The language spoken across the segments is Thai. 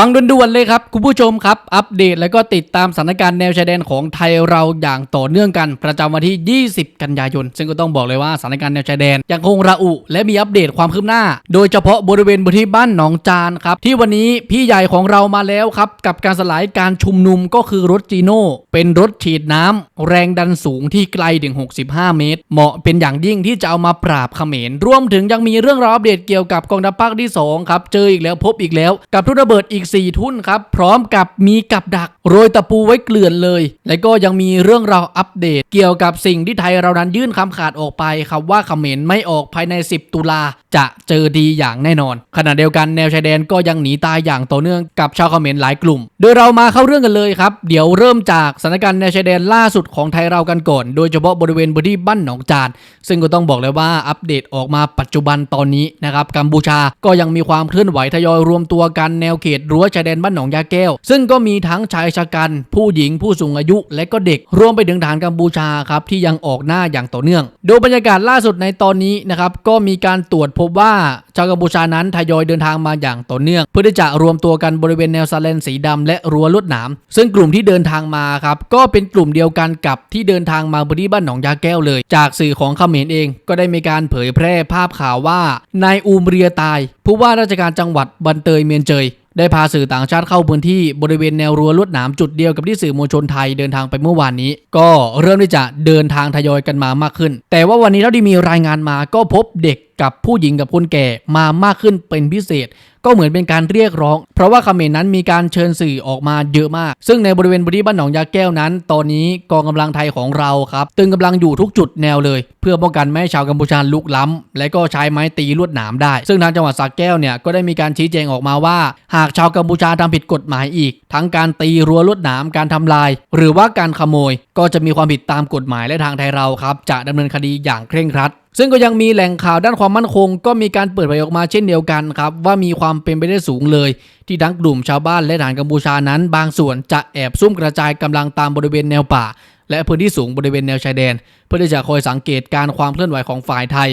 ฟังด่วนๆเลยครับ คุณผู้ชมครับ อัปเดตแล้วก็ติดตามสถานการณ์แนวชายแดนของไทยเราอย่างต่อเนื่องกันประจำวันที่ 20 กันยายน ซึ่งก็ต้องบอกเลยว่าสถานการณ์แนวชายแดนยังคงระอุและมีอัปเดตความคืบหน้า โดยเฉพาะบริเวณพื้นที่บ้านหนองจานครับ ที่วันนี้พี่ใหญ่ของเรามาแล้วครับ กับการสลายการชุมนุมก็คือรถจีโน่เป็นรถฉีดน้ำแรงดันสูงที่ไกลถึง 65 เมตร เหมาะเป็นอย่างยิ่งที่จะเอามาปราบเขมรรวมถึงยังมีเรื่องราวอัปเดตเกี่ยวกับกองทัพภาคที่สองครับเจออีกแล้วพบอีกแล้วกับทุ่นระเบิดอีก4 ทุ่นครับ พร้อมกับมีกับดัก โรยตะปูไว้เกลื่อนเลย และก็ยังมีเรื่องราวอัปเดต เกี่ยวกับสิ่งที่ไทยเรานั้นยื่นคำขาดออกไปครับว่าเขมรไม่ออกภายใน 10 ตุลาจะเจอดีอย่างแน่นอน ขณะเดียวกันแนวชายแดนก็ยังหนีตายอย่างต่อเนื่องกับชาวเขมรหลายกลุ่ม โดยเรามาเข้าเรื่องกันเลยครับ เดี๋ยวเริ่มจากสถานการณ์แนวชายแดนล่าสุดของไทยเรากันก่อน โดยเฉพาะบริเวณพื้นที่บ้านหนองจานซึ่งก็ต้องบอกเลยว่าอัปเดตออกมาปัจจุบันตอนนี้นะครับกัมพูชาก็ยังมีความเคลื่อนไหวทยอยรวมตัวกันแนวเขตรั้วชายแดนบ้านหนองยาแก้ว ซึ่งก็มีทั้งชายชะกัน ผู้หญิงผู้สูงอายุและก็เด็ก รวมไปถึงฐานกัมพูชาครับที่ยังออกหน้าอย่างต่อเนื่อง โดยบรรยากาศล่าสุดในตอนนี้นะครับก็มีการตรวจพบว่าชาวกัมพูชานั้นทยอยเดินทางมาอย่างต่อเนื่อง เพื่อที่จะรวมตัวกันบริเวณแนวซาเลนสีดำและรั้วลวดหนาม ซึ่งกลุ่มที่เดินทางมาครับก็เป็นกลุ่มเดียวกันกับที่เดินทางมาพื้นที่บ้านหนองยาแก้วเลย จากสื่อของเขมรเอง ก็ได้มีการเผยแพร่ภาพข่าวว่านายอูมเรียตาย ผู้ว่าราชการจังหวัดบันเตยเมียนเจย ได้พาสื่อต่างชาติเข้าพื้นที่บริเวณแนวรั้วลวดหนามจุดเดียวกับที่สื่อมวลชนไทยเดินทางไปเมื่อวานนี้ ก็เริ่มที่จะเดินทางทยอยกันมามากขึ้น แต่ว่าวันนี้เท่าที่มีรายงานมาก็พบเด็กกับผู้หญิงกับคนแก่มามากขึ้นเป็นพิเศษ ก็เหมือนเป็นการเรียกร้อง เพราะว่าเขมรนั้นมีการเชิญสื่อออกมาเยอะมาก ซึ่งในบริเวณพื้นที่บ้านหนองยาแก้วนั้น ตอนนี้กองกำลังไทยของเราครับตึงกำลังอยู่ทุกจุดแนวเลย เพื่อป้องกันไม่ให้ชาวกัมพูชาลุกล้ำและก็ใช้ไม้ตีลวดหนามได้ ซึ่งทางจังหวัดสระแก้วเนี่ยก็ได้มีการชี้แจงออกมาว่า หากชาวกัมพูชาทำผิดกฎหมายอีก ทั้งการตีรั้วลวดหนามการทำลาย หรือว่าการขโมย ก็จะมีความผิดตามกฎหมายและทางไทยเราครับจะดำเนินคดีอย่างเคร่งครัด ซึ่งก็ยังมีแหล่งข่าวด้านความมั่นคง ก็มีการเปิดเผยออกมาเช่นเดียวกันครับ ว่ามีความเป็นไปได้สูงเลย ที่ทั้งกลุ่มชาวบ้านและฐานกัมพูชานั้น บางส่วนจะแอบซุ่มกระจายกำลังตามบริเวณแนวป่า และพื้นที่สูงบริเวณแนวชายแดน เพื่อที่จะคอยสังเกตการความเคลื่อนไหวของฝ่ายไทย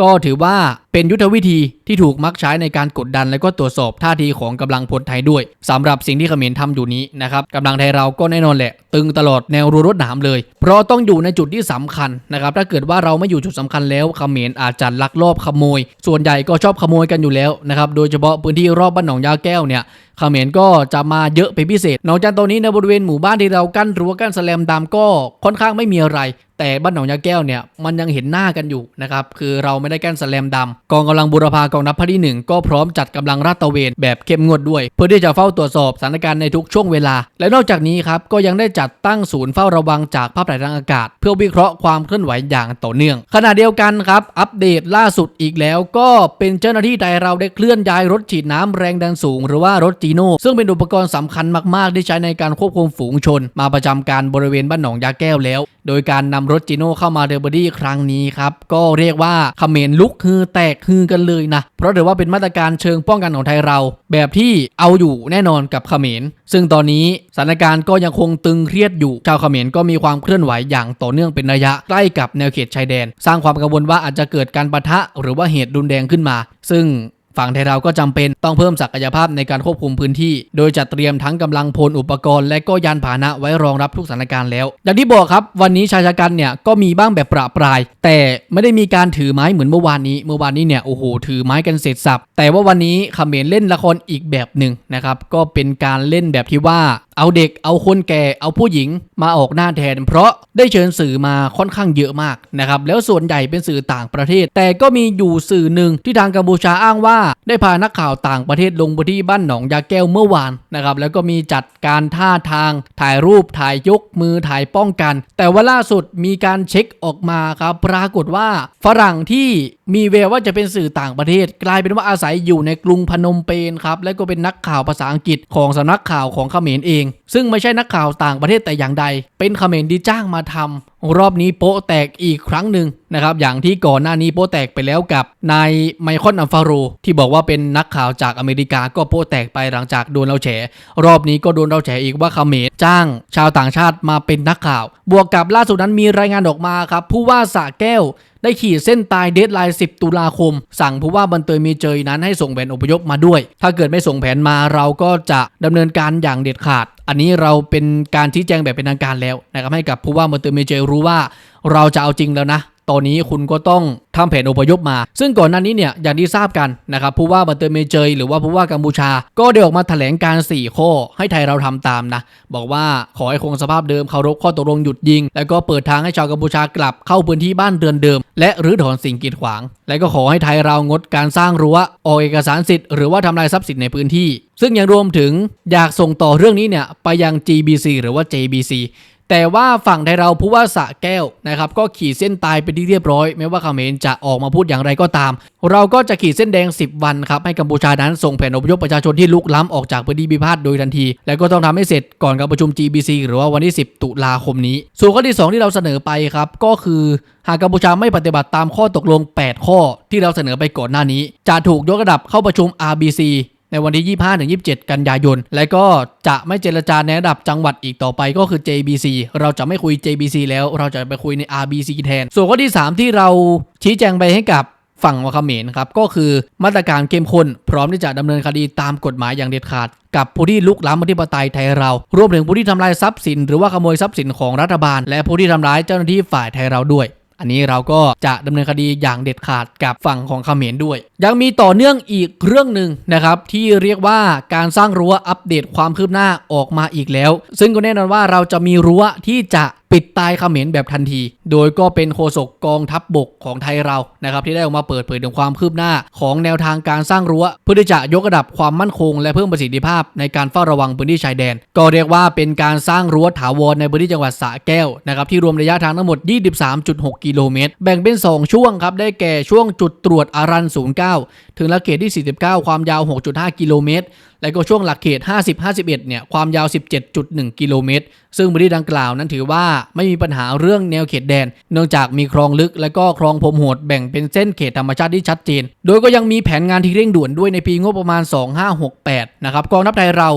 ก็ถือว่าเป็นยุทธวิธีที่ถูกมักใช้ในการกดดันและก็ตรวจสอบท่าทีของกำลังพลไทยด้วยสำหรับสิ่งที่เขมรทำอยู่นี้นะครับกำลังไทยเราก็แน่นอนแหละ ตึงตลอดแนวรัวรวดหนามเลย เพราะต้องอยู่ในจุดที่สำคัญนะครับถ้าเกิดว่าเราไม่อยู่จุดสำคัญแล้วเขมรอาจจะลักลอบขโมย ส่วนใหญ่ก็ชอบขโมยกันอยู่แล้วนะครับโดยเฉพาะพื้นที่รอบบ้านหนองยาแก้วเนี่ย เขมรก็จะมาเยอะเป็นพิเศษ นอกจากตรงนี้ในบริเวณหมู่บ้านที่เรากั้นรั้วกั้นแสลมดำก็ค่อนข้างไม่มีอะไร แต่บ้านหนองยาแก้วเนี่ยมันยังเห็นหน้ากันอยู่นะครับคือเราไม่ได้กั้นแสลมดำกองกำลังบูรพากองทัพภาคที่หนึ่งก็พร้อมจัดกำลังราดตระเวนแบบเข้มงวดด้วย เพื่อที่จะเฝ้าตรวจสอบสถานการณ์ในทุกช่วงเวลา และนอกจากนี้ครับก็ยังได้จัดตั้งศูนย์เฝ้าระวังจากภาพถ่ายทางอากาศ เพื่อวิเคราะห์ความเคลื่อนไหวอย่างต่อเนื่อง ขณะเดียวกันครับอัปเดตล่าสุดอีกแล้ว ก็เป็นเจ้าหน้าที่ไทยเราได้เคลื่อนย้ายรถฉีดน้ำแรงดันสูง หรือว่ารถจีโนซึ่งเป็นอุปกรณ์สำคัญมากๆ ที่ใช้ในการควบคุมฝูงชน มาประจำการบริเวณบ้านหนองยาแก้วแล้ว โดยการนำรถจีโน่เข้ามาเดอร์บอดี้ครั้งนี้ครับ ก็เรียกว่าเขมรลุกฮือแตกฮือกันเลยนะ เพราะถือว่าเป็นมาตรการเชิงป้องกันของไทยเรา แบบที่เอาอยู่แน่นอนกับเขมร ซึ่งตอนนี้สถานการณ์ก็ยังคงตึงเครียดอยู่ชาวเขมรก็มีความเคลื่อนไหวอย่างต่อเนื่องเป็นระยะใกล้กับแนวเขตชายแดน สร้างความกังวลว่าอาจจะเกิดการปะทะหรือว่าเหตุรุนแรงขึ้นมา ซึ่ง ฝั่งไทยเราก็จำเป็นต้องเพิ่มศักยภาพในการควบคุมพื้นที่ โดยจัดเตรียมทั้งกำลังพลอุปกรณ์ และก็ยานพาหนะไว้รองรับทุกสถานการณ์แล้ว อย่างที่บอกครับ วันนี้ชายชะกันเนี่ยก็มีบ้างแบบประปราย แต่ไม่ได้มีการถือไม้เหมือนเมื่อวานนี้ เมื่อวานนี้เนี่ยโอ้โหถือไม้กันเสร็จสับแต่ว่าวันนี้เขมรเล่นละครอีกแบบหนึ่งนะครับก็เป็นการเล่นแบบที่ว่า เอาเด็กเอาคนแก่เอาผู้หญิงมาออกหน้าแทน เพราะได้เชิญสื่อมาค่อนข้างเยอะมากนะครับแล้วส่วนใหญ่เป็นสื่อต่างประเทศ แต่ก็มีอยู่สื่อหนึ่งที่ทางกัมพูชาอ้างว่า ได้พานักข่าวต่างประเทศลงพื้นที่บ้านหนองยาแก้วเมื่อวานนะครับแล้วก็มีจัดการท่าทาง ถ่ายรูปถ่ายยกมือถ่ายป้องกัน แต่ว่าล่าสุดมีการเช็คออกมาครับปรากฏว่าฝรั่งที่มีแววว่าจะเป็นสื่อต่างประเทศ กลายเป็นว่าอาศัยอยู่ในกรุงพนมเปญครับและก็เป็นนักข่าวภาษาอังกฤษของสำนักข่าวของเขมรเองซึ่งไม่ใช่นักข่าวต่างประเทศแต่อย่างใด เป็นเขมรที่จ้างมาทำรอบนี้โป๊ะแตกอีกครั้งหนึ่งนะครับ อย่างที่ก่อนหน้านี้โป๊ะแตกไปแล้วกับนายไมคอนอัลฟาโรที่บอกว่าเป็นนักข่าวจากอเมริกาก็โป๊ะแตกไปหลังจากโดนเราแฉ รอบนี้ก็โดนเราแฉอีกว่าเขมรจ้างชาวต่างชาติมาเป็นนักข่าว บวกกับล่าสุดนั้นมีรายงานออกมาครับผู้ว่าสระแก้ว ได้ขีดเส้นตายเดทไลน์ 10 ตุลาคม สั่งผู้ว่าบันเตยมีเจยนั้นให้ส่งแผนอพยพมาด้วย ถ้าเกิดไม่ส่งแผนมาเราก็จะดำเนินการอย่างเด็ดขาด อันนี้เราเป็นการชี้แจงแบบเป็นทางการแล้วนะครับให้กับผู้ว่าบันเตยมีเจยรู้ว่าเราจะเอาจริงแล้วนะ ตอนนี้คุณก็ต้องทำแผนอพยพมา ซึ่งก่อนหน้านี้เนี่ยอย่างที่ทราบกันนะครับผู้ว่าบันเตอร์เมเจยหรือว่าผู้ว่ากัมพูชา ก็ได้ออกมาแถลงการ 4 ข้อ ให้ไทยเราทำตามนะ บอกว่าขอให้คงสภาพเดิมเคารพข้อตกลงหยุดยิง แล้วก็เปิดทางให้ชาวกัมพูชากลับเข้าพื้นที่บ้านเรือนเดิม และรื้อถอนสิ่งกีดขวาง และก็ขอให้ไทยเรางดการสร้างรั้วออกเอกสารสิทธิ์หรือว่าทำลายทรัพย์สินในพื้นที่ ซึ่งยังรวมถึงอยากส่งต่อเรื่องนี้เนี่ยไปยัง GBC หรือว่า JBC แต่ว่าฝั่งไทยเราผู้ว่าสะแก้วนะครับก็ขีดเส้นตายไปที่เรียบร้อย ไม่ว่าเขมรจะออกมาพูดอย่างไรก็ตาม เราก็จะขีดเส้นแดง 10 วันครับให้กัมพูชานั้นส่งแผนอพยพประชาชนที่ลุกล้ำออกจากพื้นที่พิพาทโดยทันที และก็ต้องทำให้เสร็จก่อนการประชุม GBC หรือว่าวันที่ 10 ตุลาคมนี้ ส่วนข้อที่ 2 ที่เราเสนอไปครับก็คือหากกัมพูชาไม่ปฏิบัติตามข้อตกลง 8 ข้อที่เราเสนอไปก่อนหน้านี้ จะถูกยกระดับเข้าประชุม RBC ในวันที่ 25-27 กันยายน และก็จะไม่เจรจาในระดับจังหวัดอีกต่อไปก็คือ JBC เราจะไม่คุย JBC แล้วเราจะไปคุยใน RBC แทน ส่วนข้อที่ 3 ที่เราชี้แจงไปให้กับฝั่งวคเขมรครับก็คือมาตรการเข้มข้นพร้อมที่จะดำเนินคดีตามกฎหมายอย่างเด็ดขาด กับผู้ที่ลุกล้ำอธิปไตยไทยเรา รวมถึงผู้ที่ทำลายทรัพย์สิน หรือว่าขโมยทรัพย์สินของรัฐบาล และผู้ที่ทำร้ายเจ้าหน้าที่ฝ่ายไทยเราด้วย อันนี้เราก็จะดำเนินคดีอย่างเด็ดขาดกับฝั่งของเขมรด้วยยังมีต่อเนื่องอีกเรื่องหนึ่งนะครับที่เรียกว่าการสร้างรั้วอัปเดตความคืบหน้าออกมาอีกแล้ว ซึ่งก็แน่นอนว่าเราจะมีรั้วที่จะปิดตายเขมรแบบทันที โดยก็เป็นโฆษกกองทัพบบกของไทยเรานะครับที่ได้ออกมาเปิดเผยถึงความคืบหน้า ของแนวทางการสร้างรั้ว เพื่อที่จะยกระดับความมั่นคง และเพิ่มประสิทธิภาพในการเฝ้าระวังพื้นที่ชายแดน ก็เรียกว่าเป็นการสร้างรั้วถาวรในพื้นที่จังหวัดสระแก้วนะครับที่รวมระยะทางทั้งหมด 23.6 กิโลเมตร แบ่งเป็น 2 ช่วงครับได้แก่ช่วงจุดตรวจอารัน09ถึงหลักเขตที่ 49 ความยาว 6.5 กิโลเมตร และก็ช่วงหลักเขต 50-51 เนี่ย ความยาว 17.1 กิโลเมตร ซึ่งบริษัทดังกล่าวนั้นถือว่าไม่มีปัญหาเรื่องแนวเขตแดน เนื่องจากมีคลองลึกและก็คลองพรมโหดแบ่งเป็นเส้นเขตธรรมชาติที่ชัดเจน โดยก็ยังมีแผนงานที่เร่งด่วนด้วยในปีงบประมาณ 2568 นะครับกองทัพไทยเรา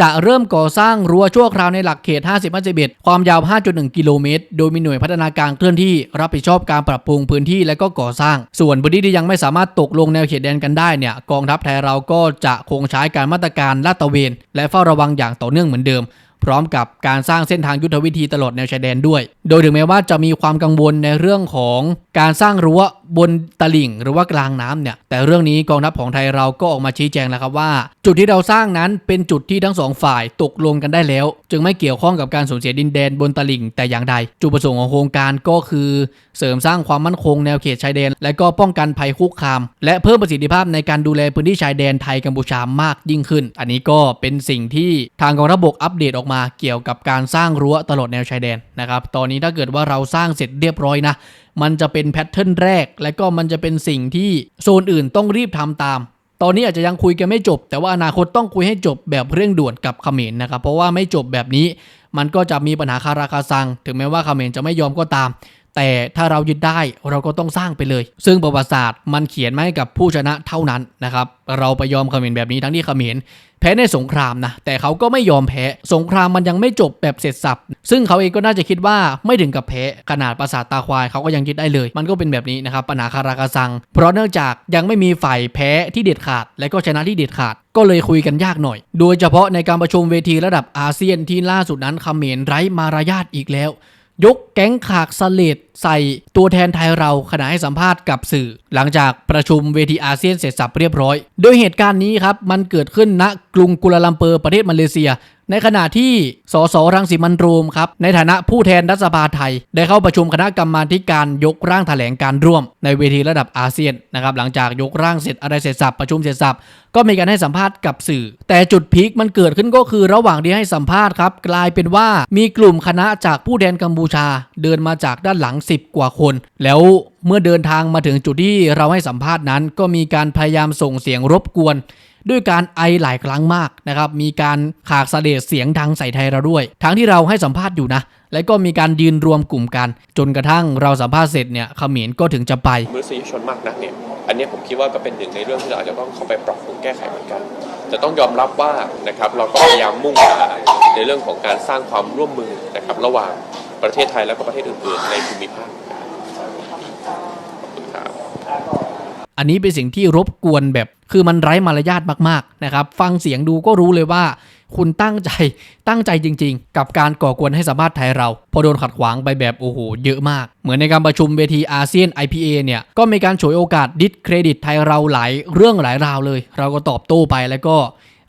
จะเริ่มก่อสร้างรั้วชั่วคราวในหลักเขต 50-51 ความยาว 5.1 กิโลเมตร โดยมีหน่วยพัฒนาการเคลื่อนที่รับผิดชอบการปรับปรุงพื้นที่และก็ก่อสร้าง ส่วนพื้นที่ที่ยังไม่สามารถตกลงแนวเขตแดนกันได้เนี่ยกองทัพไทยเราก็จะคงใช้การมาตรการลาดตระเวน และเฝ้าระวังอย่างต่อเนื่องเหมือนเดิมพร้อมกับการสร้างเส้นทางยุทธวิธีตลอดแนวชายแดนด้วย โดยถึงแม้ว่าจะมีความกังวลในเรื่องของการสร้างรั้วบนตลิ่งหรือว่ากลางน้ำเนี่ย แต่เรื่องนี้กองทัพของไทยเราก็ออกมาชี้แจงแล้วครับว่า จุดที่เราสร้างนั้นเป็นจุดที่ทั้งสองฝ่ายตกลงกันได้แล้ว จึงไม่เกี่ยวข้องกับการสูญเสียดินแดนบนตลิ่งแต่อย่างใด จุดประสงค์ของโครงการก็คือ เสริมสร้างความมั่นคงแนวเขตชายแดน และก็ป้องกันภัยคุกคาม และเพิ่มประสิทธิภาพในการดูแลพื้นที่ชายแดนไทยกัมพูชามากยิ่งขึ้น อันนี้ก็เป็นสิ่งที่ทางกองทัพบกอัปเดตออกมาเกี่ยวกับการสร้างรั้วตลอดแนวชายแดนนะครับ ตอนนี้ถ้าเกิดว่าเราสร้างเสร็จเรียบร้อยนะ มันจะเป็นแพทเทิร์นแรก และก็มันจะเป็นสิ่งที่โซนอื่นต้องรีบทำตาม ตอนนี้อาจจะยังคุยกันไม่จบ แต่ว่าอนาคตต้องคุยให้จบแบบเร่งด่วนกับเขมรนะครับ เพราะว่าไม่จบแบบนี้ มันก็จะมีปัญหาคาราคาซัง ถึงแม้ว่าเขมรจะไม่ยอมก็ตาม แต่ถ้าเรายึดได้เราก็ต้องสร้างไปเลย ซึ่งประวัติศาสตร์มันเขียนมาให้กับผู้ชนะเท่านั้นนะครับเราไปยอมเขมรแบบนี้ทั้งที่เขมรแพ้ในสงครามนะแต่เขาก็ไม่ยอมแพ้สงครามมันยังไม่จบแบบเสร็จสับซึ่งเขาเองก็น่าจะคิดว่าไม่ถึงกับแพ้ขนาดประสาทตาควายเขาก็ยังยึดได้เลย มันก็เป็นแบบนี้นะครับปัญหาคาราคาซัง เพราะเนื่องจากยังไม่มีฝ่ายแพ้ที่เด็ดขาด และก็ชนะที่เด็ดขาดก็เลยคุยกันยากหน่อย โดยเฉพาะในการประชุมเวทีระดับอาเซียนที่ล่าสุดนั้นเขมรไร้มารยาทอีกแล้ว ยกแก๊งขากสเลดใส่ตัวแทนไทยเราขณะให้สัมภาษณ์กับสื่อ หลังจากประชุมเวทีอาเซียนเสร็จสับเรียบร้อย โดยเหตุการณ์นี้ครับมันเกิดขึ้นณ กรุงกัวลาลัมเปอร์ประเทศมาเลเซีย ในขณะที่สสรังสิมันโรมครับในฐานะผู้แทนรัฐสภาไทย ได้เข้าประชุมคณะกรรมาการยกร่างแถลงการร่วม ในเวทีระดับอาเซียนนะครับหลังจากยกร่างเสร็จอะไรเสร็จสับประชุมเสร็จสับก็มีการให้สัมภาษณ์กับสื่อ แต่จุดพีคมันเกิดขึ้นก็คือระหว่างที่ให้สัมภาษณ์ครับกลายเป็นว่ามีกลุ่มคณะจากผู้แทนกัมพูชา เดินมาจากด้านหลัง 10 กว่าคน แล้วเมื่อเดินทางมาถึงจุดที่เราให้สัมภาษณ์นั้น ก็มีการพยายามส่งเสียงรบกวน ด้วยการไอหลายครั้งมากนะครับ มีการขากสะเดดเสียงดังใส่ไทยเราด้วย ทั้งที่เราให้สัมภาษณ์อยู่นะ และก็มีการยืนรวมกลุ่มกัน จนกระทั่งเราสัมภาษณ์เสร็จเนี่ยเขมรก็ถึงจะไปมนุษยชนมากนักเนี่ย อันเนี้ยผมคิดว่าก็เป็นหนึ่งในเรื่องที่เราอาจจะต้องเข้าไปปรับปรุงแก้ไขเหมือนกันแต่ต้องยอมรับว่านะครับเราก็พยายามมุ่งหาในเรื่องของการสร้างความร่วมมือนะครับระหว่างประเทศไทยแล้วก็ประเทศอื่นๆในภูมิภาคนะครับอันนี้เป็นสิ่งที่รบกวนแบบ คือมันไร้มารยาทมากๆนะครับ ฟังเสียงดูก็รู้เลยว่า คุณตั้งใจตั้งใจจริง ๆ กับการก่อกวนให้สัมาษณ์ไทยเรา พอโดนขัดขวางไปแบบโอ้โหเยอะมาก เหมือนในการประชุมเวทีอาเซียน IPA เนี่ย ก็มีการฉวยโอกาสดิสเครดิตไทยเราหลายเรื่องหลายราวเลย เราก็ตอบโต้ไปแล้วก็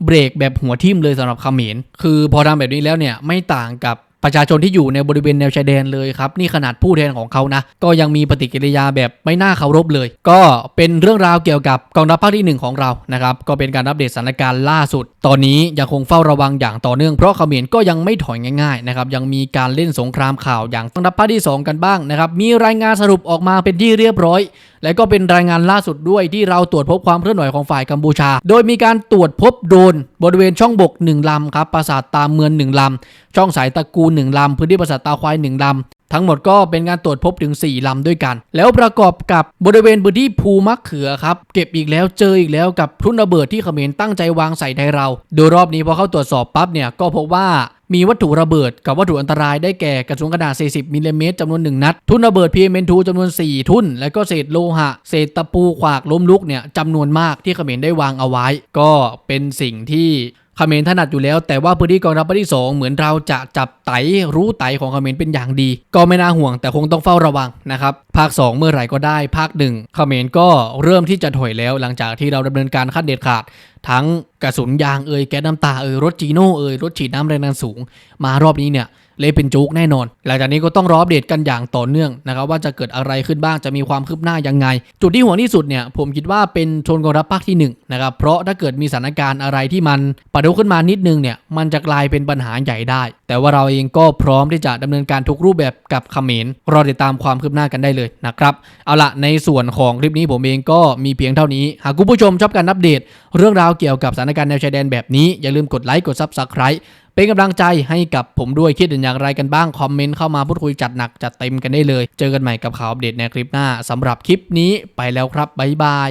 เบรกแบบหัวทิ่มเลยสำหรับเขมรคือพอทำแบบนี้แล้วเนี่ยไม่ต่างกับ ประชาชนที่อยู่ในบริเวณแนวชายแดนเลยครับ นี่ขนาดผู้แทนของเขานะ ก็ยังมีปฏิกิริยาแบบไม่น่าเคารพเลย ก็เป็นเรื่องราวเกี่ยวกับกองทัพภาคที่หนึ่งของเรานะครับก็เป็นการอัปเดตสถานการณ์ล่าสุด ตอนนี้ยังคงเฝ้าระวังอย่างต่อเนื่องเพราะเขมรก็ยังไม่ถอยง่ายๆนะครับยังมีการเล่นสงครามข่าวอย่างกองทัพภาคที่สองกันบ้างนะครับมีรายงานสรุปออกมาเป็นที่เรียบร้อยและก็เป็นรายงานล่าสุดด้วยที่เราตรวจพบความเคลื่อนไหวของฝ่ายกัมพูชา โดยมีการตรวจพบโดนบริเวณช่องบก1ลำครับปราสาทตาเมือง1ลำช่องสายตะกูล1ลำพื้นที่ปราสาทตาควาย1ลำ ทั้งหมดก็เป็นการตรวจพบถึง 4 ลำด้วยกัน แล้วประกอบกับบริเวณพื้นที่ภูมะเขือครับ เก็บอีกแล้วเจออีกแล้วกับทุ่นระเบิดที่เขมรตั้งใจวางใส่ไทยเรา โดยรอบนี้พอเข้าตรวจสอบปั๊บเนี่ยก็พบว่ามีวัตถุระเบิดกับวัตถุอันตรายได้แก่กระสุนกระดาษ 40 มิลลิเมตรจำนวน 1 นัด ทุ่นระเบิด PMN2 จำนวน 4 ทุ่นและก็เศษโลหะ เศษตะปูขวากล้มลุกเนี่ยจำนวนมากที่เขมรได้วางเอาไว้ ก็เป็นสิ่งที่ เขมรถนัดอยู่แล้ว แต่ว่าพื้นที่กองทัพภาคที่สองเหมือนเราจะจับไตรู้ไตของเขมรเป็นอย่างดี ก็ไม่น่าห่วง แต่คงต้องเฝ้าระวังนะครับภาค 2 เมื่อไหร่ก็ได้ ภาคหนึ่งเขมรก็เริ่มที่จะถอยแล้ว หลังจากที่เราดำเนินการขั้นเด็ดขาด ทั้งกระสุนยางเอ่ยแก๊สน้ำตาเอ่ยรถจีโน่เอ่ยรถฉีดน้ำแรงดันสูง มารอบนี้เนี่ย เละเป็นจุกแน่นอน หลังจากนี้ก็ต้องรออัปเดตกันอย่างต่อเนื่องนะครับว่าจะเกิดอะไรขึ้นบ้างจะมีความคืบหน้ายังไง จุดที่ห่วงที่สุดเนี่ยผมคิดว่าเป็นชนกองทัพภาคที่หนึ่งนะครับเพราะถ้าเกิดมีสถานการณ์อะไรที่มันปะทุขึ้นมานิดนึงเนี่ยมันจะกลายเป็นปัญหาใหญ่ได้ แต่ว่าเราเองก็พร้อมที่จะดำเนินการทุกรูปแบบกับเขมรรอติดตามความคืบหน้ากันได้เลยนะครับเอาละในส่วนของคลิปนี้ผมเองก็มีเพียงเท่านี้ หากคุณผู้ชมชอบการอัปเดต เรื่องราวเกี่ยวกับสถานการณ์แนวชายแดนแบบนี้อย่าลืมกดไลค์กด Subscribe เป็นกำลังใจให้กับผมด้วยคิดเห็นอย่างไรกันบ้าง คอมเมนต์เข้ามาพูดคุยจัดหนักจัดเต็มกันได้เลย เจอกันใหม่กับข่าวอัปเดตในคลิปหน้าสำหรับคลิปนี้ไปแล้วครับบ๊ายบาย